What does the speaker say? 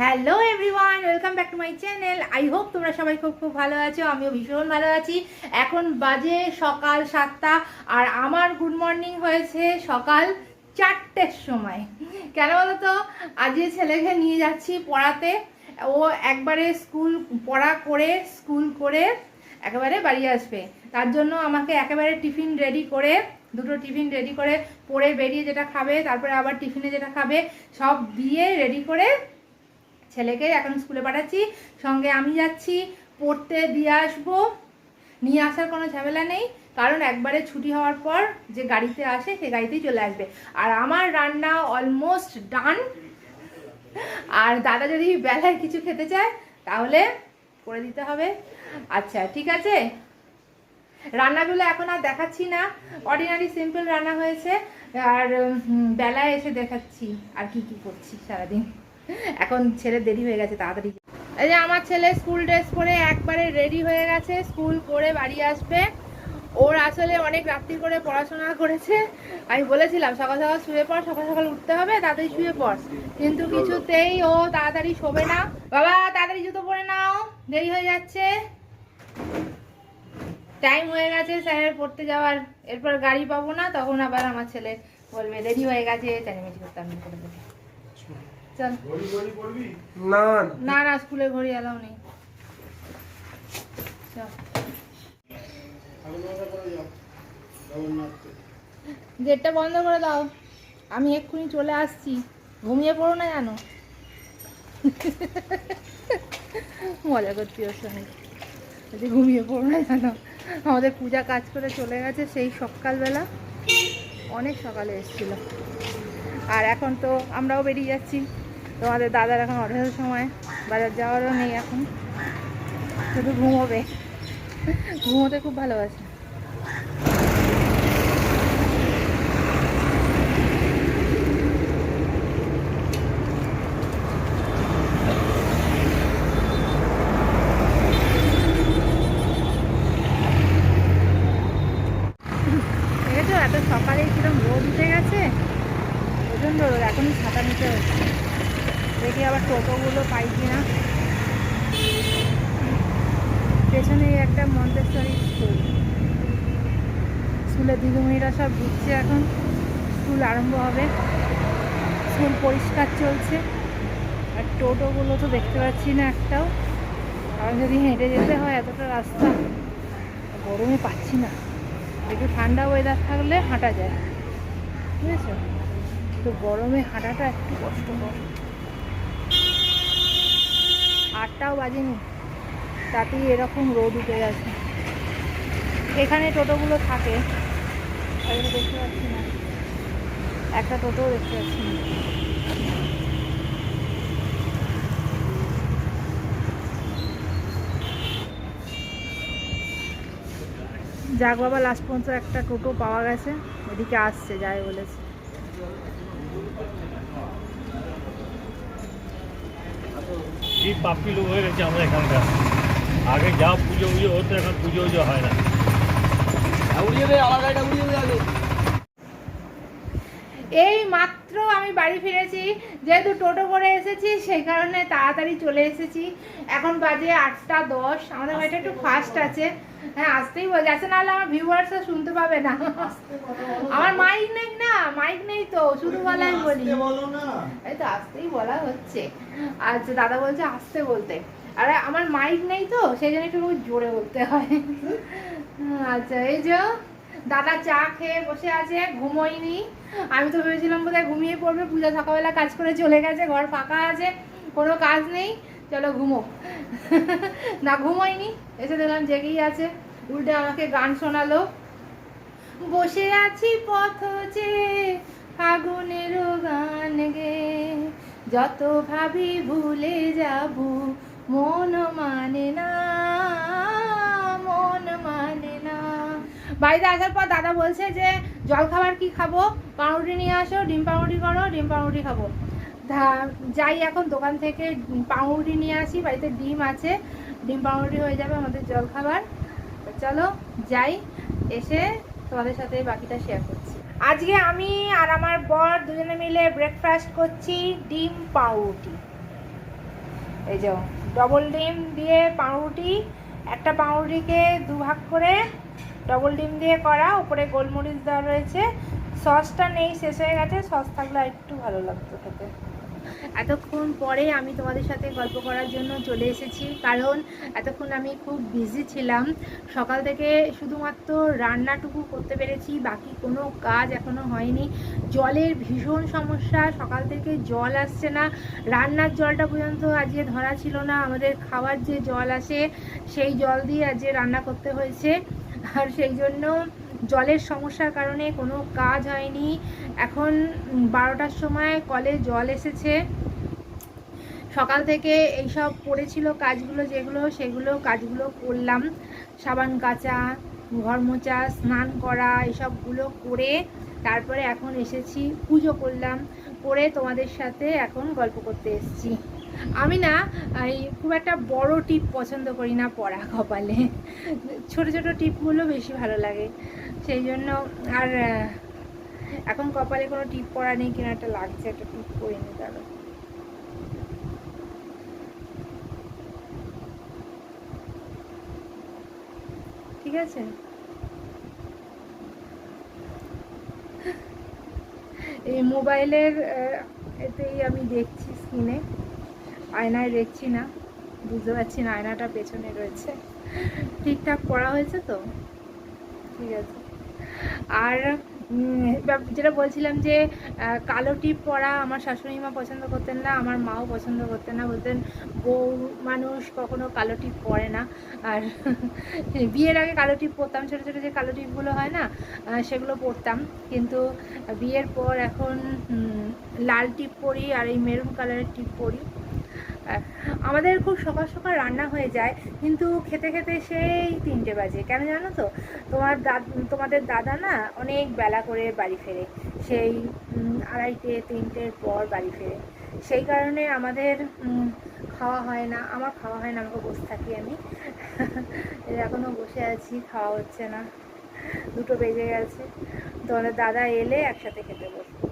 Hello everyone welcome back to my channel I hope তোমরা সবাই খুব খুব ভালো আছো। আমিও ভীষণ ভালো আছি। এখন বাজে সকাল সাতটা, আর আমার গুড মর্নিং হয়েছে সকাল চারটের সময়। কেন বলো তো আজকে ছেলেকে নিয়ে যাচ্ছি পড়াতে, ও একবারে স্কুল পড়া করে, স্কুল করে একেবারে বাড়ি আসবে। তার জন্য আমাকে একেবারে টিফিন রেডি করে, দুটো টিফিন রেডি করে, পড়ে বেরিয়ে যেটা খাবে, তারপরে আবার টিফিনে যেটা খাবে, সব দিয়ে রেডি করে ছেলেকে এখন স্কুলে পাঠাচ্ছি। সঙ্গে আমি যাচ্ছি, পড়তে দিয়ে আসব। নিয়ে আসার কোনো ঝামেলা নেই, কারণ একবারে ছুটি হওয়ার পর যে গাড়িতে আসে সে গাড়িতেই চলে আসবে। আর আমার রান্না অলমোস্ট ডান আর দাদা যদি বেলায় কিছু খেতে চায়, তাহলে করে দিতে হবে। আচ্ছা ঠিক আছে? রান্নাগুলো এখন আর দেখাচ্ছি না। অর্ডিনারি সিম্পল রান্না হয়েছে। আর বেলায় এসে দেখাচ্ছি আর কি কি করছি সারাদিন। এখন ছেলে দেরি হয়ে গেছে তাড়াতাড়ি এই যে আমার ছেলে স্কুল ড্রেস পরে একবারে রেডি হয়ে গেছে স্কুল করে বাড়ি আসবে। ওর আসলে অনেক রাত্রি করে পড়াশোনা করেছে। আমি বলেছিলাম সকাল সকাল শুয়ে পড় সকাল সকাল উঠতে হবে তাড়াতাড়ি শুয়ে পড়। কিন্তু কিছুতেই ও তাড়াতাড়ি শোবে না। বাবা তাড়াতাড়ি জুতো পরে নাও দেরি হয়ে যাচ্ছে। টাইম হয়ে গেছে স্যারের পড়তে যাওয়ার। এরপর গাড়ি পাবো না তখন আবার আমার ছেলে বলবে দেরি হয়ে গেছে চেঁচামেচি করতে আমি করে দেবো। চল। না। না না স্কুলে ঘড়ি এলাও নেই। চল। গেটটা বন্ধ করে দাও। আমি এক্ষুনি চলে আসছি। ঘুমিয়ে পড়ো না জানো মজা করছি ওর সঙ্গে। ঘুমিয়ে পড়ো না জানো আমাদের পূজা কাজ করে চলে গেছে সেই সকালবেলা। অনেক সকালে এসেছিল। আর এখন তো আমরাও বেরিয়ে যাচ্ছি। তোমাদের দাদার এখন অঢেল সময়, বাজার যাওয়ারও নেই এখন। শুধু ঘুমোবে। ঘুমোতে খুব ভালোবাসে। এত সকালেই কিরম রোদ উঠে গেছে? প্রচণ্ড রোদ, এখনই ছাতা নিতে হচ্ছে। দেখি আবার টোটোগুলো পাই কিনা। পেছনে একটা মন্তেশ্বরী স্কুল। স্কুলের দিদিমণিরা সব ঢুকছে এখন। স্কুল আরম্ভ হবে। স্কুল পরিষ্কার চলছে। আর টোটোগুলো তো দেখতে পাচ্ছি না একটাও। কারণ যদি হেঁটে যেতে হয় এতটা রাস্তা, গরমে পাচ্ছি না। একটু ঠান্ডা ওয়েদার থাকলে হাঁটা যায়। বুঝেছ তো গরমে হাঁটাটা একটু কষ্টকর। আটটাও বাজেনি। তাতেই এরকম রোদ উঠে গেছে। এখানে টোটোগুলো থাকে। দেখতে পাচ্ছি না। একটা টোটোও দেখতে পাচ্ছি না। যাক বাবা লাস্ট পর্যন্ত একটা টোটো পাওয়া গেছে। এদিকে আসছে যায় বলেছে। কি পাপি লোক হয়ে গেছে আমরা এখানকার। আগে যা পুজো পুজো হতো এখন পুজো উজো হয় না। এই মাত্র আমি বাড়ি ফিরেছি যেহেতু টোটো করে এসেছি সেই কারণে তাড়াতাড়ি চলে এসেছি। এখন বাজে আটটা দশ আমাদের বাড়িটা একটু ফাস্ট আছে। হ্যাঁ আসতেই বলছে। আসে নাহলে আমার ভিউয়ার্সরা শুনতে পাবে না। আমার মাইক নেই না মাইক নেই তো শুধু বলাই বলি। এই তো আসতেই বলা হচ্ছে। আচ্ছা দাদা বলছে আসতে বলতে। আরে আমার মাইক নেই তো সেই জন্য একটু জোরে বলতে হয়। আচ্ছা এই যে দাদা চা খেয়ে বসে আছে, ঘুমোয়নি। আমি তো ভেবেছিলাম বোধহয় ঘুমিয়ে পড়বে, পূজা সকালবেলা কাজ করে চলে গেছে, ঘর ফাঁকা আছে, কোনো কাজ নেই। চলো ঘুমো। না, ঘুমোয়নি, এসে দেখলাম জেগেই আছে, উল্টে আমাকে গান শোনালো। বসে আছি পথ যে ফাগুনের গান গে, যত ভাবি ভুলে যাব, মন মানে না। বাড়িতে আসার পর দাদা বলছে যে জল খাবার কি খাব? পাউরুটি নিয়ে আসো, ডিম পাউরুটি করো, ডিম পাউরুটি খাব। যাই এখন দোকান থেকে পাউরুটি নিয়ে আসি, বাড়িতে ডিম আছে, ডিম পাউরুটি হয়ে যাবে আমাদের জল খাবার তো চলো যাই, এসে তোমাদের সাথে বাকিটা শেয়ার করছি। আজকে আমি আর আমার বর দুজনে মিলে ব্রেকফাস্ট করছি ডিম পাউরুটি। এই যে ডবল ডিম দিয়ে পাউরুটি, একটা পাউরুটিকে দু ভাগ করে ডবল ডিম দিয়ে করা উপরে গোলমরিচ দেওয়া রয়েছে। সসটা নেই, শেষ হয়ে গেছে। সস থাকলে একটু ভালো লাগতো খেতে। এতক্ষণ পরে আমি তোমাদের সাথে গল্প করার জন্য চলে এসেছি, কারণ এতক্ষণ আমি খুব বিজি ছিলাম। সকাল থেকে শুধুমাত্র রান্নাটুকু করতে পেরেছি, বাকি কোনো কাজ এখনও হয়নি। জলের ভীষণ সমস্যা, সকাল থেকে জল আসছে না। রান্নার জলটা পর্যন্ত আজকে ধরা ছিল না। আমাদের খাওয়ার যে জল আসে, সেই জল দিয়ে আজকে রান্না করতে হয়েছে। আর সেই জন্য জলের সমস্যার কারণে কোনো কাজ হয়নি। এখন বারোটার সময় কলে জল এসেছে। সকাল থেকে এইসব পড়েছিল কাজগুলো, যেগুলো সেগুলো কাজগুলো করলাম। সাবান কাচা, ঘর মোচা স্নান করা এসবগুলো করে তারপরে এখন এসেছি, পুজো করলাম। করে তোমাদের সাথে এখন গল্প করতে এসেছি। আমি না, এই খুব একটা বড় টিপ পছন্দ করি না পরা কপালে। ছোট ছোট টিপগুলো বেশি ভালো লাগে। সেই জন্য আর এখন কপালে কোনো টিপ পরা নেই কিনা একটা লাগছে, একটা টিপ পরিনি তারও ঠিক আছে? এই মোবাইলের এতেই আমি দেখছি স্ক্রিনে আয়নায় দেখছি না, বুঝতে পারছি না আয়নাটা পেছনে রয়েছে। ঠিকঠাক পড়া হয়েছে তো? ঠিক আছে। আর যেটা বলছিলাম যে কালো টিপ পরা আমার শাশুড়ি মা পছন্দ করতেন না, আমার মাও পছন্দ করতেন না, বলতেন বউ মানুষ কখনো কালো টিপ পরে না। আর বিয়ের আগে কালো টিপ পরতাম, ছোটো ছোটো যে কালো টিপগুলো হয় না সেগুলো পরতাম। কিন্তু বিয়ের পর এখন লাল টিপ পরি আর এই মেরুন কালারের টিপ পরি। আমাদের খুব সকাল সকাল রান্না হয়ে যায়, কিন্তু খেতে খেতে সেই তিনটে বাজে। কেন জানো তো? তোমার দাদ, তোমাদের দাদা না অনেক বেলা করে বাড়ি ফেরে। সেই আড়াইটে, তিনটের পর বাড়ি ফেরে। সেই কারণে আমাদের খাওয়া হয় না। আমার খাওয়া হয় না, আমাকে বসে থাকি আমি। এখনও বসে আছি, খাওয়া হচ্ছে না। দুটো বেজে গেছে। তোমাদের দাদা এলে একসাথে খেতে বসবো।